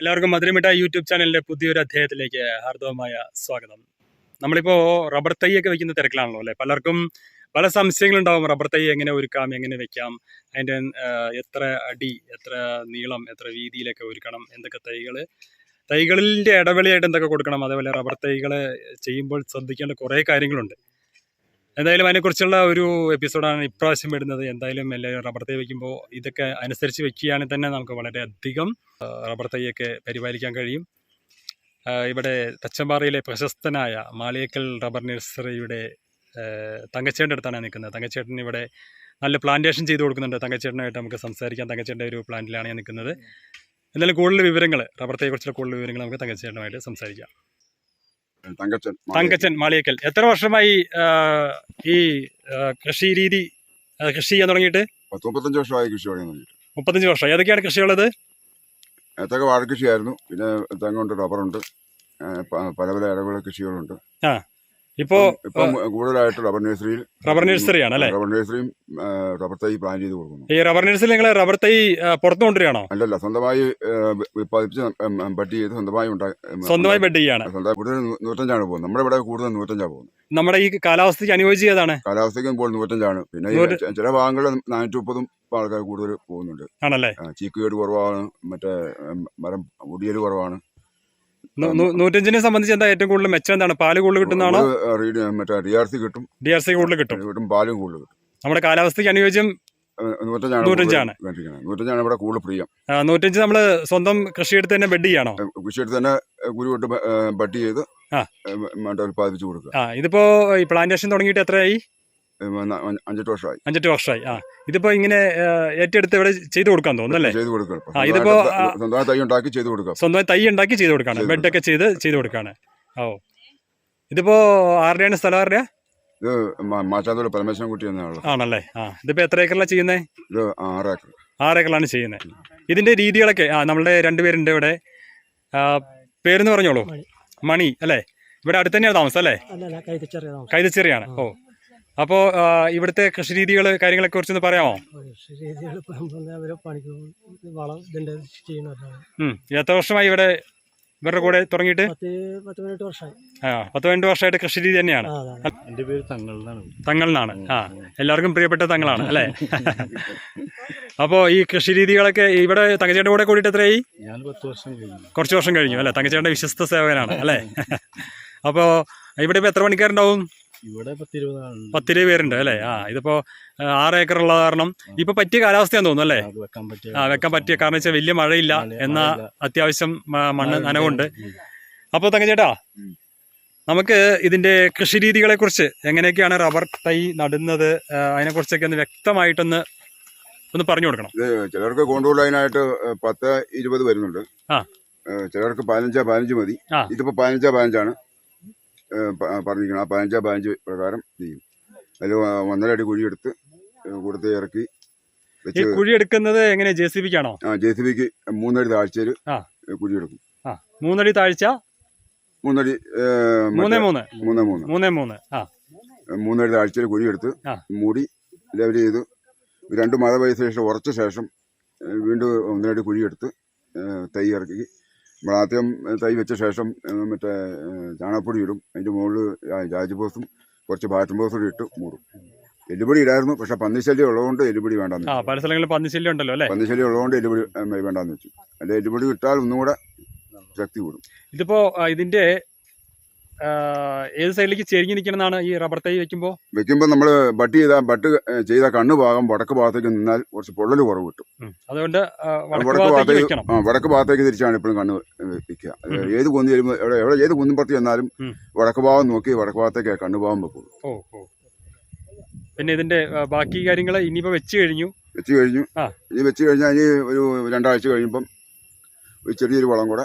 എല്ലാവർക്കും മധുരമിട്ട യൂട്യൂബ് ചാനലിന്റെ പുതിയൊരു അധ്യായത്തിലേക്ക് ഹാർദവമായ സ്വാഗതം. നമ്മളിപ്പോ റബ്ബർ തൈയൊക്കെ വെക്കുന്ന തിരക്കിലാണല്ലോ അല്ലെ? പലർക്കും പല സംശയങ്ങളുണ്ടാവും റബ്ബർ തൈ എങ്ങനെ ഒരുക്കാം എങ്ങനെ വെക്കാം അതിന്റെ എത്ര അടി എത്ര നീളം എത്ര വീതിയിലൊക്കെ ഒരുക്കണം എന്തൊക്കെ തൈകൾ തൈകളിന്റെ ഇടവേളയായിട്ട് എന്തൊക്കെ കൊടുക്കണം അതേപോലെ റബ്ബർ തൈകൾ ചെയ്യുമ്പോൾ ശ്രദ്ധിക്കേണ്ട കുറേ കാര്യങ്ങളുണ്ട്. എന്തായാലും അതിനെക്കുറിച്ചുള്ള ഒരു എപ്പിസോഡാണ് ഇപ്രാവശ്യം വരുന്നത്. എന്തായാലും എല്ലാവരും റബ്ബർ തൈ വയ്ക്കുമ്പോൾ ഇതൊക്കെ അനുസരിച്ച് വെക്കുകയാണെങ്കിൽ തന്നെ നമുക്ക് വളരെയധികം റബ്ബർ തൈയൊക്കെ പരിപാലിക്കാൻ കഴിയും. ഇവിടെ തച്ചമ്പാറയിലെ പ്രശസ്തനായ മാളിയേക്കൽ റബ്ബർ നഴ്സറിയുടെ തങ്കച്ചേട്ടന്റെ അടുത്താണ് നിൽക്കുന്നത്. തങ്കച്ചേട്ടൻ ഇവിടെ നല്ല പ്ലാന്റേഷൻ ചെയ്ത് കൊടുക്കുന്നുണ്ട്. തങ്കച്ചേട്ടനായിട്ട് നമുക്ക് സംസാരിക്കാം. തങ്കച്ചേട്ടന്റെ ഒരു പ്ലാന്റിലാണ് ഞാൻ നിൽക്കുന്നത്. എന്തായാലും കൂടുതൽ വിവരങ്ങൾ റബ്ബർ തൈയെക്കുറിച്ചുള്ള കൂടുതൽ വിവരങ്ങൾ നമുക്ക് തങ്കച്ചേട്ടനുമായിട്ട് സംസാരിക്കാം. തങ്കച്ചൻ തങ്കച്ചൻ മാളിയേക്കൽ. എത്ര വർഷമായി ഈ കൃഷി രീതി കൃഷി ചെയ്യാൻ തുടങ്ങിയിട്ട്? പത്ത് മുപ്പത്തഞ്ച് വർഷമായി കൃഷി തുടങ്ങിയിട്ട്. മുപ്പത്തഞ്ച് വർഷം. ഏതൊക്കെയാണ് കൃഷിയുള്ളത്? ഏത്തൊക്കെ വാഴക്കൃഷിയായിരുന്നു പിന്നെ തെങ്ങുണ്ട് റബ്ബറുണ്ട് പല പല ഇടവിള കൃഷികളുണ്ട്. ഇപ്പോൾ ഇപ്പം കൂടുതലായിട്ട് റബ്ബർ നഴ്സറിയിൽ റബ്ബർ നഴ്സറിയാണ് അല്ലേ? റബ്ബർ നഴ്സറിയും റബ്ബർ തൈ പ്ലാൻ ചെയ്ത് കൊടുക്കുന്നു. ഈ റബ്ബർ നഴ്സറിയിൽ നിങ്ങൾ റബ്ബർ തൈ പുറത്തു കൊണ്ടുവരികയാണോ? അല്ലല്ല സ്വന്തമായി ഉൽപ്പാദിപ്പിച്ച് ബഡ് ചെയ്ത് സ്വന്തമായി സ്വന്തമായി ബെഡ് ചെയ്യാണ്. സ്വന്തമായി കൂടുതൽ നൂറ്റഞ്ചാണ് പോകുന്നത്. നമ്മുടെ ഇവിടെ കൂടുതൽ നൂറ്റഞ്ചാണ് പോകുന്നത്. നമ്മുടെ ഈ കാലാവസ്ഥയ്ക്ക് അനുയോജ്യതാണ് കാലാവസ്ഥയ്ക്ക് ഇപ്പോൾ നൂറ്റഞ്ചാണ്. പിന്നെ ചില ഭാഗങ്ങളിൽ നാനൂറ്റി മുപ്പതും ആൾക്കാർ കൂടുതൽ പോകുന്നുണ്ട്. ആണല്ലേ? ചീക്കുകേട് കുറവാണ്. മറ്റേ മരം ഒടിയൽ കുറവാണ്. നൂറ്റഞ്ചിനെ സംബന്ധിച്ച് എന്താ ഏറ്റവും കൂടുതൽ മെച്ചം എന്താണ്? പാൽ കൂടുതൽ കിട്ടുന്നതാണോ? മറ്റേ ഡി ആർ സി കിട്ടും. ഡി ആർ സി കൂടുതൽ കിട്ടും. കിട്ടും പാലും കൂടുതൽ കിട്ടും. നമ്മുടെ കാലാവസ്ഥയ്ക്ക് അനുയോജ്യം നൂറ്റഞ്ചാണ് ഇവിടെ കൂടുതൽ പ്രിയം. നൂറ്റഞ്ച് നമ്മൾ സ്വന്തം കൃഷിയെടുത്ത് തന്നെ ബെഡ് ചെയ്യണോ? കൃഷിയെടുത്ത് തന്നെ കുരുവിട്ട് ബഡ് ചെയ്ത് ഉത്പാദിപ്പിച്ചു ഏഹ് മറ്റേ ഉൽപ്പാദിപ്പിച്ച് കൊടുക്കുക. ഇതിപ്പോ ഈ പ്ലാന്റേഷൻ തുടങ്ങിയിട്ട് എത്രയായി? അഞ്ചെട്ട് വർഷമായി. അഞ്ചെട്ട് വർഷമായി. ആ ഇതിപ്പോ ഇങ്ങനെ ഏറ്റെടുത്ത് ഇവിടെ ചെയ്തു കൊടുക്കാൻ തോന്നുന്നു അല്ലേ കൊടുക്കാം ഇതിപ്പോ, സ്വന്തമായി തൈ ഉണ്ടാക്കി ചെയ്തു കൊടുക്കാം. സ്വന്തമായി തൈ ഉണ്ടാക്കി ചെയ്തു കൊടുക്കാണ്. ചെയ്ത് ബെഡൊക്കെ ചെയ്ത് ചെയ്തു കൊടുക്കാണ്. ഓ ഇതിപ്പോ ആരുടെയാണ് സ്ഥലം ആരുടെയാ ഇത് പരമേശ്വരൻ കുട്ടി എന്നാണ് ആണല്ലേ? ആ ഇതിപ്പോ എത്ര ഏക്കറിലാണ് ചെയ്യുന്നത് ഇത് ആറ് ഏക്കർ. ആറേക്കറിലാണ് ചെയ്യുന്നത് ഇതിന്റെ രീതികളൊക്കെ ആ നമ്മളുടെ രണ്ടുപേരുണ്ട് ഇവിടെ. പേരെന്ന് പറഞ്ഞോളൂ. മണി. അല്ലേ? ഇവിടെ അടുത്ത് തന്നെയാണ് താമസം അല്ലേ? കൈതച്ചെറിയാണ് ഓ. അപ്പോൾ ഇവിടുത്തെ കൃഷി രീതികൾ കാര്യങ്ങളെ കുറിച്ചൊന്ന് പറയാമോ? കൃഷി രീതികൾ അവർ പണിക്ക് പോകും. വളം ഇതിന്റെ. എത്ര വർഷമായി ഇവിടെ ഇവരുടെ കൂടെ തുടങ്ങിയിട്ട്? പത്ത് പതിനെട്ട് വർഷമായി. ആ പത്ത് പതിനെട്ട് വർഷമായിട്ട് കൃഷി രീതി തന്നെയാണ് എന്റെ പേര് തങ്ങളിലാണ് തങ്ങളാണ് ആ എല്ലാവർക്കും പ്രിയപ്പെട്ട തങ്ങളാണ് അല്ലേ? അപ്പോ ഈ കൃഷി രീതികളൊക്കെ ഇവിടെ തങ്കച്ചേട്ടന്റെ കൂടെ കൂടിയിട്ട് എത്രയായി? ഞാൻ പത്ത് വർഷം കഴിഞ്ഞു. കുറച്ച് വർഷം കഴിഞ്ഞു അല്ലേ? തങ്കച്ചേട്ടന്റെ വിശ്വസ്ത സേവകനാണ് അല്ലേ? അപ്പോ ഇവിടെ ഇപ്പോൾ എത്ര പണിക്കാരുണ്ടാവും? ഇവിടെ പത്തിരുപത് പേരുണ്ട് അല്ലേ? ആ ഇതിപ്പോ ആറ് ഏക്കർ ഉള്ള കാരണം ഇപ്പൊ പറ്റിയ കാലാവസ്ഥയാന്ന് തോന്നുന്നു അല്ലേ? വെക്കാൻ പറ്റിയ ആ വെക്കാൻ പറ്റിയ കാരണം വെച്ചാൽ വലിയ മഴയില്ല എന്നാ അത്യാവശ്യം മണ്ണ് നനവുണ്ട്. അപ്പൊ അപ്പോൾ തങ്കച്ചേട്ടാ നമുക്ക് ഇതിന്റെ കൃഷി രീതികളെ കുറിച്ച് എങ്ങനെയൊക്കെയാണ് റബ്ബർ തൈ നടുന്നത്? അതിനെ അതിനെക്കുറിച്ചൊക്കെ ഒന്ന് വ്യക്തമായിട്ടൊന്ന് ഒന്ന് പറഞ്ഞു കൊടുക്കണം. ഇത് ചിലർക്ക് കോണ്ടൂർ ലൈനായിട്ട് പത്ത് ഇരുപത് വരുന്നുണ്ട്. ആ. ചിലർക്ക് പതിനഞ്ചാ പതിനഞ്ച് മതി. ഇതിപ്പോ പതിനഞ്ചാ പതിനഞ്ചാണ്. ഏഹ് പ- പറഞ്ഞിരിക്കുന്നത് ആ പതിനഞ്ചാം പതിനഞ്ച് പ്രകാരം ചെയ്യും അതിൽ ഒന്നര അടി കുഴിയെടുത്ത് കൊടുത്ത് ഇറക്കി ഈ കുഴി എടുക്കുന്നത് എങ്ങനെ? ജെ സി ബിക്കാണോ? ജെ സി ബിക്ക് മൂന്നടി താഴ്ചയിൽ ആ. കുഴിയെടുക്കും ആ മൂന്നടി താഴ്ച? മൂന്നടി മൂന്നേ മൂന്ന്. മൂന്നേ മൂന്ന്. മൂന്നേ മൂന്ന്. ആ. മൂന്നടി താഴ്ചയിൽ കുഴിയെടുത്ത് ആ. മൂടി ലെവൽ ചെയ്ത് രണ്ട് മഴ പെയ്ത ശേഷം ഉറച്ച ശേഷം വീണ്ടും ഒന്നരടി കുഴിയെടുത്ത് തൈ ഇറക്കി നമ്മൾ ആദ്യം തൈ വെച്ച ശേഷം മറ്റേ ചാണകപ്പൊടി ഇടും. അതിന്റെ മുകളിൽ രാജബോസും കുറച്ച് ബാറ്റും ബോസും ഇട്ട് മൂടും. എല്ലുപൊടി ഇടായിരുന്നു പക്ഷെ പന്നിശല്യം ഉള്ളതുകൊണ്ട് എല്ലുപൊടി വേണ്ടെന്ന് പല സ്ഥലങ്ങളിൽ പന്നിശല്യം ഉണ്ടല്ലോ അല്ലേ? പന്നിശല്യം ഉള്ളതുകൊണ്ട് എല്ലുപൊടി വേണ്ടെന്ന് വെച്ചു. അല്ലെ എല്ലുപൊടി ഇട്ടാൽ ഒന്നുകൂടെ ശക്തി കൂടും. ഇതിപ്പോ ഇതിന്റെ ഏത് സൈഡിലേക്ക് ചെരിഞ്ഞ് നിൽക്കണമെന്നാണ് ഈ റബ്ബർ തൈ വെക്കുമ്പോൾ വെക്കുമ്പോൾ നമ്മൾ ബട്ട് ചെയ്താൽ ബട്ട് ചെയ്ത കണ്ണ് ഭാഗം വടക്ക് ഭാഗത്തേക്ക് നിന്നാൽ കുറച്ച് പൊള്ളൽ കുറവ് കിട്ടും. അതുകൊണ്ട് വടക്ക് ഭാഗത്തേക്ക് ആ വടക്ക് ഭാഗത്തേക്ക് തിരിച്ചാണ് എപ്പോഴും കണ്ണ് വെക്കുക. ഏത് കുന്നി വരുമ്പോൾ എവിടെ എവിടെ ഏത് കുന്നിപ്പുറത്ത് ചെന്നാലും. വടക്ക് ഭാഗം നോക്കി വടക്ക് ഭാഗത്തേക്ക് കണ്ണ് ഭാഗം വെക്കുള്ളൂ. ഓ ഓ. പിന്നെ ഇതിന്റെ ബാക്കി കാര്യങ്ങൾ ഇനിയിപ്പോ വെച്ച് കഴിഞ്ഞു. വെച്ച് കഴിഞ്ഞു. ഇനി വെച്ച് കഴിഞ്ഞാൽ ഇനി ഒരു രണ്ടാഴ്ച കഴിയുമ്പം ഒരു ചെറിയൊരു വളം കൂടെ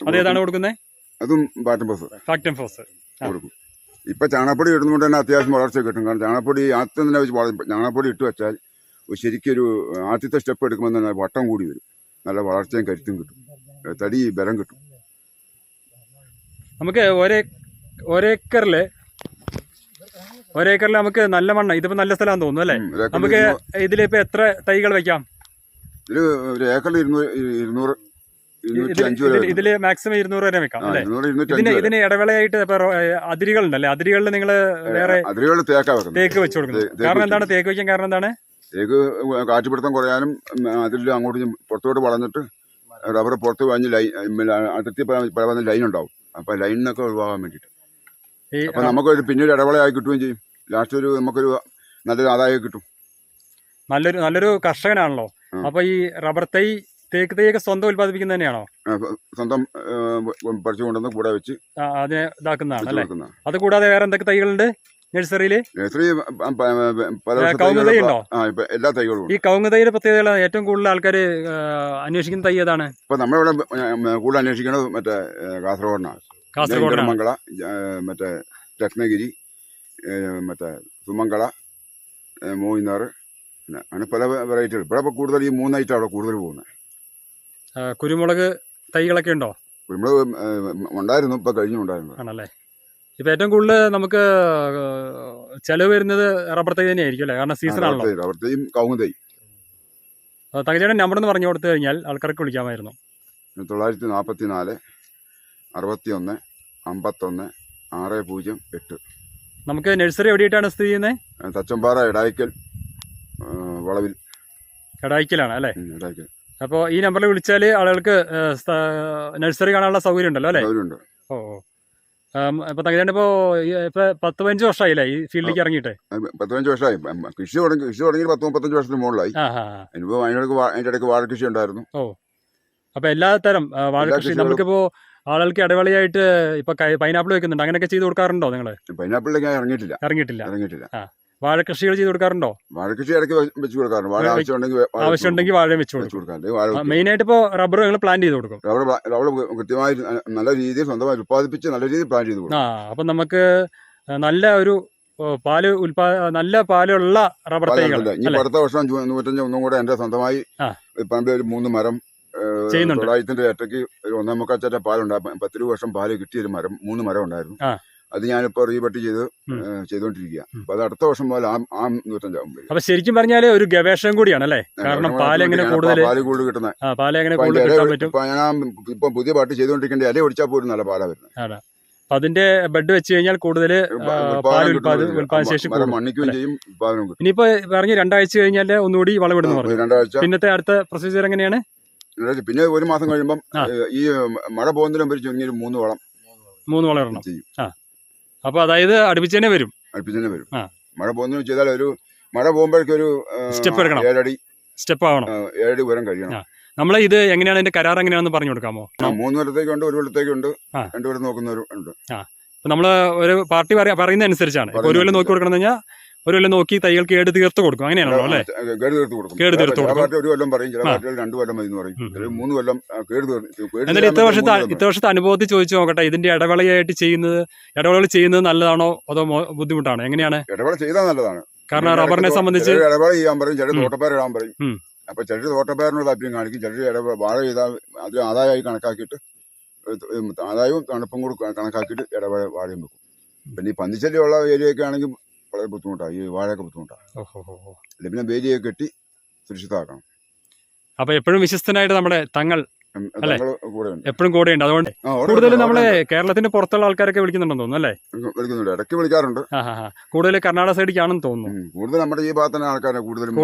അതേതാണ് കൊടുക്കുന്നത് അതും ബാറ്റം ഫോസ് ഫാക്ടം ഫോസ്. കൊടുക്കും. ഇപ്പം ചാണകപ്പൊടി ഇടുന്നതുകൊണ്ട് തന്നെ അത്യാവശ്യം വളർച്ച കിട്ടും. കാരണം ചാണകപ്പൊടി ആദ്യം തന്നെ വെച്ച് വള- ചാണകപ്പൊടി ഇട്ട് വെച്ചാൽ ശരിക്കൊരു ആദ്യത്തെ സ്റ്റെപ്പ് എടുക്കുമ്പോൾ തന്നെ വട്ടം കൂടി വരും. നല്ല വളർച്ചയും കരുത്തും കിട്ടും. തടി ബലം കിട്ടും. നമുക്ക് ഒരേ ഒരേക്കറിൽ ഒരേക്കറിൽ നമുക്ക് നല്ല മണ്ണ് ഇതിപ്പോ നല്ല സ്ഥലമാണെന്ന് തോന്നുന്നു അല്ലേ? നമുക്ക് ഇതിലിപ്പോ എത്ര തൈകൾ വെക്കാം? ഇതിൽ ഒരു ഏക്കറിൽ ഇരുന്നൂറ് ഇരുന്നൂറ് ഇതിൽ മാക്സിമം ഇരുന്നൂറ് വരെ വെക്കാം ഇതിന് ഇതിന് ഇടവേളയായിട്ട് അതിരുകൾ ഉണ്ടല്ലേ അതിരുകളിൽ നിങ്ങൾ വേറെ തേക്കാ വെച്ചു കൊടുക്കുന്നത്. കാരണം എന്താണ്? തേക്ക് വെക്കാൻ കാരണം എന്താണ്? തേക്ക് കാറ്റുപിടുത്തം കുറയാനും അതിൽ അങ്ങോട്ട് പുറത്തോട്ട് വളഞ്ഞിട്ട് റബ്ബർ പുറത്ത് വാങ്ങി ലൈൻ അതിർത്തി വന്ന ലൈൻ ഉണ്ടാവും. അപ്പൊ ലൈനൊക്കെ ഒഴിവാകാൻ വേണ്ടിയിട്ട്. അപ്പൊ നമുക്കൊരു പിന്നീട് ഇടവേളയായി കിട്ടുകയും ചെയ്യും. ലാസ്റ്റ് ഒരു നമുക്കൊരു നല്ലൊരു ആദായം കിട്ടും. നല്ലൊരു നല്ലൊരു കർഷകനാണല്ലോ. അപ്പൊ ഈ റബ്ബർ തൈ തേക്ക് തൈയൊക്കെ സ്വന്തം ഉത്പാദിപ്പിക്കുന്ന തന്നെയാണോ? സ്വന്തം പറിച്ചു കൊണ്ടുവന്ന് കൂടെ വെച്ച് അതിനെ ഇതാക്കുന്നതാണ് അല്ലേ? അത് കൂടാതെ വേറെ എന്തൊക്കെ തൈകളുണ്ട് നഴ്സറിയിൽ നഴ്സറി കവുങ്ങ് തൈ ഉണ്ടോ? എല്ലാ തൈകളും ഈ കവുങ്ങ് തൈയുടെ പ്രത്യേകതകൾ ഏറ്റവും കൂടുതൽ ആൾക്കാർ അന്വേഷിക്കുന്ന തൈ ഏതാണ്? ഇപ്പൊ നമ്മളിവിടെ കൂടുതൽ അന്വേഷിക്കുന്നത് മറ്റേ കാസർഗോഡിനാണ്. കാസർഗോഡ് മംഗള മറ്റേ രത്നഗിരി മറ്റേ സുമംഗള മൂന്നാറ് അങ്ങനെ പല വെറൈറ്റികൾ. ഇവിടെ കൂടുതൽ ഈ മൂന്നായിട്ടാണ് അവിടെ കൂടുതൽ പോകുന്നത്. കുരുമുളക് തൈകളൊക്കെ ഉണ്ടോ? കുരുമുളക് ഉണ്ടായിരുന്നു. ഇപ്പൊ കഴിഞ്ഞു ഉണ്ടായിരുന്നു. ആണല്ലേ? ഇപ്പൊ ഏറ്റവും കൂടുതൽ നമുക്ക് ചെലവ് വരുന്നത് റബ്ബർ തൈ തന്നെയായിരിക്കും അല്ലേ? കാരണം സീസൺ ആണല്ലോ. അവിടുത്തെയും കവുങ്ങ് തൈ. തകച്ചേട്ടൻ നമ്പർ എന്ന് പറഞ്ഞു കൊടുത്തു കഴിഞ്ഞാൽ ആൾക്കാർക്ക് വിളിക്കാമായിരുന്നു. തൊള്ളായിരത്തി നാൽപ്പത്തി നാല് അറുപത്തി ഒന്ന് അമ്പത്തൊന്ന് ആറ് പൂജ്യം എട്ട്. നമുക്ക് നഴ്സറി എവിടെയായിട്ടാണ് സ്ഥിതി ചെയ്യുന്നത് തച്ചമ്പാറ ഇടായ്ക്കൽ വളവിൽ. ഇടായിക്കലാണ് അല്ലേ? ഇടായ്ക്കൽ അപ്പോൾ ഈ നമ്പറിൽ വിളിച്ചാൽ ആളുകൾക്ക് നഴ്സറി കാണാനുള്ള സൗകര്യം ഉണ്ടല്ലോ അല്ലേ ഓ ഓ. ഇപ്പൊ ഇപ്പോൾ ഇപ്പൊ പത്ത് പതിനഞ്ച് വർഷമായില്ലേ ഈ ഫീൽഡിലേക്ക് ഇറങ്ങിയിട്ട്? പത്ത് പതിനഞ്ച് വർഷമായി കൃഷി തുടങ്ങി കൃഷി തുടങ്ങി പത്ത് മുപ്പത്തഞ്ച് വർഷത്തിന് മുകളിലായി. അതിനിപ്പോ അതിനിടയ്ക്ക് അതിന്റെ ഇടയ്ക്ക് വാഴ കൃഷി ഉണ്ടായിരുന്നു. ഓ. അപ്പൊ എല്ലാ തരം വാഴ കൃഷി നമുക്കിപ്പോ ആളുകൾക്ക് ഇടവേളയായിട്ട് ഇപ്പൊ പൈനാപ്പിൾ വെക്കുന്നുണ്ട്. അങ്ങനെയൊക്കെ ചെയ്ത് കൊടുക്കാറുണ്ടോ നിങ്ങൾ പൈനാപ്പിളിലേക്ക് ഇറങ്ങിയിട്ടില്ല. ഇറങ്ങിയിട്ടില്ല. ഇറങ്ങിയിട്ടില്ല. വാഴ കൃഷികൾ ചെയ്ത് കൊടുക്കാറുണ്ടോ? വാഴ കൃഷി ഇടയ്ക്ക് വെച്ച് കൊടുക്കാറുണ്ട്. വാഴ ആവശ്യമുണ്ടെങ്കിൽ വാഴ ആവശ്യമുണ്ടെങ്കിൽ വാഴ വെച്ച് കൊടുക്കാറുണ്ട് കൊടുക്കും. കൊടുക്കാം വാഴ വെക്കും. മെയിൻ ആയിട്ട് ഇപ്പോ റബ്ബർ നിങ്ങൾ പ്ലാൻ ചെയ്ത് കൊടുക്കും. റബ്ബർ റബ്ബർ കൃത്യമായി നല്ല രീതിയിൽ സ്വന്തമായി ഉത്പാദിപ്പിച്ച് നല്ല രീതിയിൽ പ്ലാൻ ചെയ്ത് കൊടുക്കും. ആ അപ്പം നമുക്ക് നല്ല ഒരു പാൽ ഉൽപാ നല്ല പാലുള്ള റബ്ബർ തൈകൾ ഈ അടുത്ത വർഷം നൂറ്റഞ്ച് ഒന്നും കൂടെ എന്റെ സ്വന്തമായി പറമ്പിൽ ഒരു മൂന്ന് മരം ചെയ്യുന്നുണ്ട്. തൊള്ളായിരത്തിന്റെ ഏട്ടയ്ക്ക് ഒന്നാമക്കാച്ചാറ്റ ഒന്നേ മുക്കാൽ പാലുണ്ടായി പത്ത് രൂപ വർഷം പാൽ കിട്ടിയ ഒരു മരം മൂന്ന് മരം ഉണ്ടായിരുന്നു. അത് ഞാനിപ്പോ റീബട്ട് ചെയ്ത് ചെയ്തോണ്ടിരിക്കുക ചെയ്തുകൊണ്ടിരിക്കുക അപ്പൊ അത് അടുത്ത വർഷം പോലെ ആ ആ നൂറ്റഞ്ചാവും വരും. അപ്പൊ ശരിക്കും പറഞ്ഞാൽ ഒരു ഗവേഷണം കൂടിയാണ് അല്ലേ? കാരണം പാൽ പാൽ എങ്ങനെ കൂടുതൽ പാൽ കൂടുതൽ കിട്ടുന്ന. ആ പാൽ എങ്ങനെ കൂടുതൽ കിട്ടാൻ പറ്റും? ഞാൻ ഇപ്പൊ പുതിയ പാട്ട് ചെയ്തുകൊണ്ടിരിക്കേണ്ട ഇല ഒടിച്ചാൽ പോലും നല്ല പാലാ വരുന്നത് അതിന്റെ ബെഡ് വെച്ച് കഴിഞ്ഞാൽ കൂടുതൽ പാൽ ഉൽപാദന ഉൽപാദന ശേഷി ഇനിയിപ്പോ പറഞ്ഞ് രണ്ടാഴ്ച കഴിഞ്ഞാൽ ഒന്നുകൂടി വളവിടുന്നു പറഞ്ഞു. രണ്ടാഴ്ച. പിന്നത്തെ അടുത്ത പ്രൊസീജിയർ എങ്ങനെയാണ്. പിന്നെ ഒരു മാസം കഴിയുമ്പം ഈ മഴ ഒരു ചുരുങ്ങി മൂന്ന് വളം മൂന്ന് വളം ചെയ്യും. അപ്പൊ അതായത് അടുപ്പിച്ച് തന്നെ വരും. അടുപ്പിച്ച് തന്നെ വരും. ആ. മഴ പോകുന്ന ചെയ്താൽ ഒരു മഴ പോകുമ്പോഴേക്കൊരു സ്റ്റെപ്പ് എടുക്കണം. ഏഴടി സ്റ്റെപ്പ് ആവണം. ആ, ഏഴടി ഉയരം കഴിയണം. നമ്മളെ നമ്മൾ ഇത് എങ്ങനെയാണ് അതിന്റെ കരാർ എങ്ങനെയാണെന്ന് പറഞ്ഞു കൊടുക്കാമോ? ആ, മൂന്ന് കൊല്ലത്തേക്കുണ്ട് ഒരു കൊല്ലത്തേക്കുണ്ട്. ആ. രണ്ടു കൊല്ലം നോക്കുന്നവരും ഉണ്ട്. നമ്മൾ ഒരു പാർട്ടി പറയാ പറയുന്ന അനുസരിച്ചാണ് ഇപ്പൊ ഒരു കൊല്ലം നോക്കി കൊടുക്കണം കഴിഞ്ഞാൽ ഒരു കൊല്ലം നോക്കി തൈകൾ കേട് തീർത്ത് കൊടുക്കും അങ്ങനെയാണല്ലോ അല്ലേ കേട് തീർത്ത് കൊടുക്കും കേട് തീർത്ത് കൊടുക്കും. ഒരു കൊല്ലം പറയും ചില. പാർട്ടികൾ രണ്ടു കൊല്ലം മതി എന്ന് പറയും മൂന്ന് കൊല്ലം കേട് എന്നാലും ഇത്ത ഇത്ര വർഷത്തെ ഇത്ത ഇത്ര വർഷത്തെ അനുഭവത്തിൽ ചോദിച്ചു നോക്കട്ടെ ഇതിന്റെ ഇടവേളയായിട്ട് ചെയ്യുന്നത് ഇടവേള ചെയ്യുന്നത് നല്ലതാണോ അതോ ബുദ്ധിമുട്ടാണോ എങ്ങനെയാണ്. ഇടവേള ചെയ്താൽ നല്ലതാണ് കാരണം റബ്ബറിനെ സംബന്ധിച്ച് ഇടവേള ചെയ്യാൻ പറയും ചില. തോട്ടപ്പേർ ഇടാൻ പറയും. അപ്പൊ ചിലർ തോട്ടപ്പേരിനോട് താല്പര്യം കാണിക്കും ചിലർ ഇടവേള വാഴ ചെയ്താൽ അത് ആദായമായി കണക്കാക്കിയിട്ട് ആദായവും തണുപ്പും കൂടി കണക്കാക്കിയിട്ട് ഇടവേള വാഴയും വെക്കും പിന്നെ ഈ പന്നിശല്യമുള്ള ഒക്കെ ആണെങ്കിൽ വളരെ ബുദ്ധിമുട്ടാണ് ഈ വാഴയൊക്കെ ബുദ്ധിമുട്ടാണ്. അല്ലെ പിന്നെ വേലിയൊക്കെ കെട്ടി സുരക്ഷിതമാക്കണം. അപ്പൊ എപ്പോഴും വിശ്വസ്തനായിട്ട് നമ്മുടെ തങ്ങൾ എപ്പോഴും കൂടെ ഉണ്ട് അതുകൊണ്ട് കൂടുതലും നമ്മളെ കേരളത്തിന്റെ പുറത്തുള്ള ആൾക്കാരൊക്കെ വിളിക്കുന്നുണ്ടെന്ന് തോന്നുന്നു അല്ലേ? വിളിക്കുന്നുണ്ട്. ഇടയ്ക്ക് വിളിക്കാറുണ്ട്. കൂടുതൽ കർണാടക സൈഡിലേക്കാണെന്ന് തോന്നുന്നു. കൂടുതൽ നമ്മുടെ ഈ ഭാഗത്തുള്ള ആൾക്കാരെ കൂടുതലും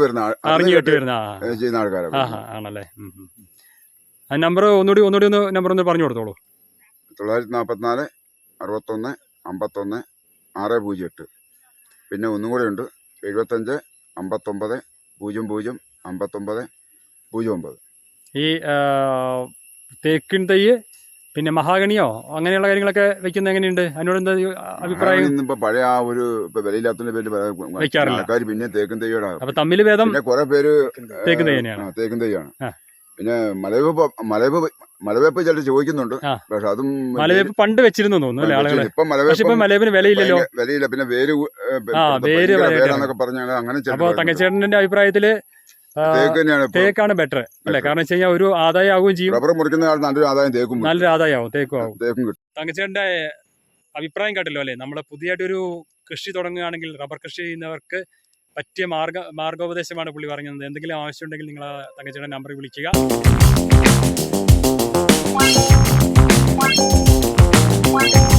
വരുന്ന ആൾ- അറിഞ്ഞു കേട്ട് കേട്ട് വരുന്ന ചെയ്യുന്ന ആൾക്കാരെ ആണല്ലേ. ആ നമ്പർ ഒന്നുകൂടി ഒന്നുകൂടി ഒന്ന് നമ്പർ ഒന്ന് പറഞ്ഞു കൊടുത്തോളൂ. തൊള്ളായിരത്തി നാൽപ്പത്തിനാല് അറുപത്തൊന്ന് അമ്പത്തൊന്ന് ആറ് പൂജ്യം എട്ട്. പിന്നെ ഒന്നും കൂടെ ഉണ്ട്. എഴുപത്തഞ്ച് അമ്പത്തൊമ്പത് പൂജ്യം പൂജ്യം അമ്പത്തൊമ്പത് പൂജ്യം ഒമ്പത്. ഈ തേക്കിൻ തൈ പിന്നെ മഹാഗണിയോ അങ്ങനെയുള്ള കാര്യങ്ങളൊക്കെ വെക്കുന്ന എങ്ങനെയുണ്ട്? അതിനോട് എന്താ അഭിപ്രായം? ഇന്നിപ്പോ പഴയ ആ ഒരു വിലയില്ലാത്തതിന്റെ പേരിൽ വെക്കാറില്ല. ആൾക്കാർ പിന്നെ തേക്കും തൈയുടെ അപ്പൊ തമ്മിൽ ഭേദം കുറെ പേര് തേക്കൻ തൈ ആ, തേക്കും തൈയാണ് ആ. പിന്നെ മലയപ്പ് മലവേപ്പ് മലവേപ്പ് ചിലർ ചോദിക്കുന്നുണ്ട്. പക്ഷെ അതും മലവേപ്പ് പണ്ട് വെച്ചിരുന്നു തോന്നുന്നു ഇപ്പൊ മലവേപ്പിന് വിലയില്ലല്ലോ. വിലയില്ല. പിന്നെ വേര് വേര് പറഞ്ഞാൽ അങ്ങനെ അപ്പൊ. തങ്കച്ചേട്ടന്റെ അഭിപ്രായത്തിൽ തേക്കാണ് ബെറ്റർ അല്ലെ? കാരണം വെച്ച് കഴിഞ്ഞാൽ ഒരു ആദായം ആവുകയും ചെയ്യും. റബ്ബർ മുറിക്കുന്ന നല്ലൊരു ആദായം തേക്കും. നല്ലൊരു ആദായം ആവും തേക്കും ആവും. തേക്കും കിട്ടും. തങ്കച്ചേട്ടന്റെ അഭിപ്രായം കേട്ടല്ലോ അല്ലെ? നമ്മൾ പുതിയതായിട്ടൊരു കൃഷി തുടങ്ങുകയാണെങ്കിൽ റബ്ബർ കൃഷി ചെയ്യുന്നവർക്ക് പറ്റിയ മാർഗ മാർഗോപദേശമാണ് പുള്ളി പറഞ്ഞത്. എന്തെങ്കിലും ആവശ്യമുണ്ടെങ്കിൽ നിങ്ങൾ തങ്കച്ചേട്ടൻ നമ്പറിൽ വിളിക്കുക. Thank